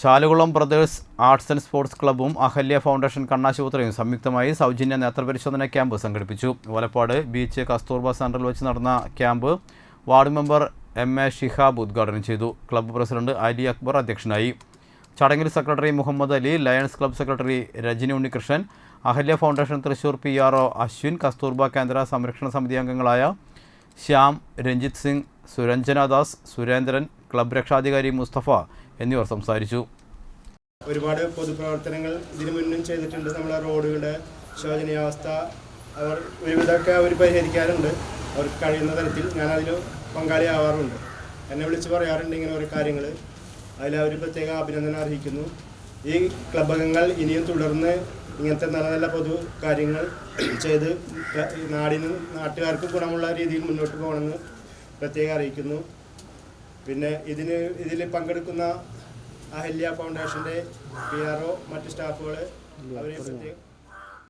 Chalukulam brothers arts and sports ക്ലബ്ബും Ahalya foundation കണ്ണാശുപത്രിയും സംയുക്തമായി സൗജന്യ നേത്രപരിശോധന ക്യാമ്പ് സംഘടിപ്പിച്ചു. വലപ്പാട് ബീച്ച് കസ്തൂർബ സെന്ററിൽ വെച്ച് നടന്ന camp ward member M A Shihab ഉദ്ഘാടനം ചെയ്തു. ക്ലബ്ബ് പ്രസിഡന്റ് അലി അക്ബർ അധ്യക്ഷനായി. ചടങ്ങിൽ secretary Muhammad Ali lions club secretary Rajani Unnikrishnan Ahalya foundation Thrissur P R O Ashwin Kasturba കേന്ദ്ര സംരക്ഷണ സമിതി അംഗങ്ങളായ ശ്യാം രഞ്ജിത് സിംഗ് സുരഞ്ജന ദാസ് സുരേന്ദ്രൻ ക്ലബ്ബ് രക്ഷാധികാരി മുസ്തഫ എന്നിവർ സംസാരിച്ചു. ഒരുപാട് പൊതുപ്രവർത്തനങ്ങൾ ഇതിനു മുന്നും ചെയ്തിട്ടുണ്ട്. നമ്മളെ റോഡുകളുടെ ശോചനീയാവസ്ഥ അവർ ഒരുവിധമൊക്കെ അവർ പരിഹരിക്കാറുണ്ട്. അവർക്ക് കഴിയുന്ന തരത്തിൽ ഞാൻ അതിൽ പങ്കാളിയാവാറുണ്ട് എന്നെ വിളിച്ച് പറയാറുണ്ട് ഇങ്ങനെ ഓരോ കാര്യങ്ങൾ. അതിൽ അവർ പ്രത്യേക അഭിനന്ദനം അർഹിക്കുന്നു. ഈ ക്ലബ് അംഗങ്ങൾ ഇനിയും തുടർന്ന് ഇങ്ങനത്തെ നല്ല നല്ല പൊതു കാര്യങ്ങൾ ചെയ്ത് നാടിനും നാട്ടുകാർക്ക് ഗുണമുള്ള രീതിയിൽ മുന്നോട്ട് പോകണമെന്ന് പ്രത്യേകം അറിയിക്കുന്നു. പിന്നെ ഇതിന് ഇതിൽ പങ്കെടുക്കുന്ന അഹല്യ ഫൗണ്ടേഷന്റെ പി ആർ ഒ മറ്റ് സ്റ്റാഫുകൾ അവരെ പ്രത്യേകം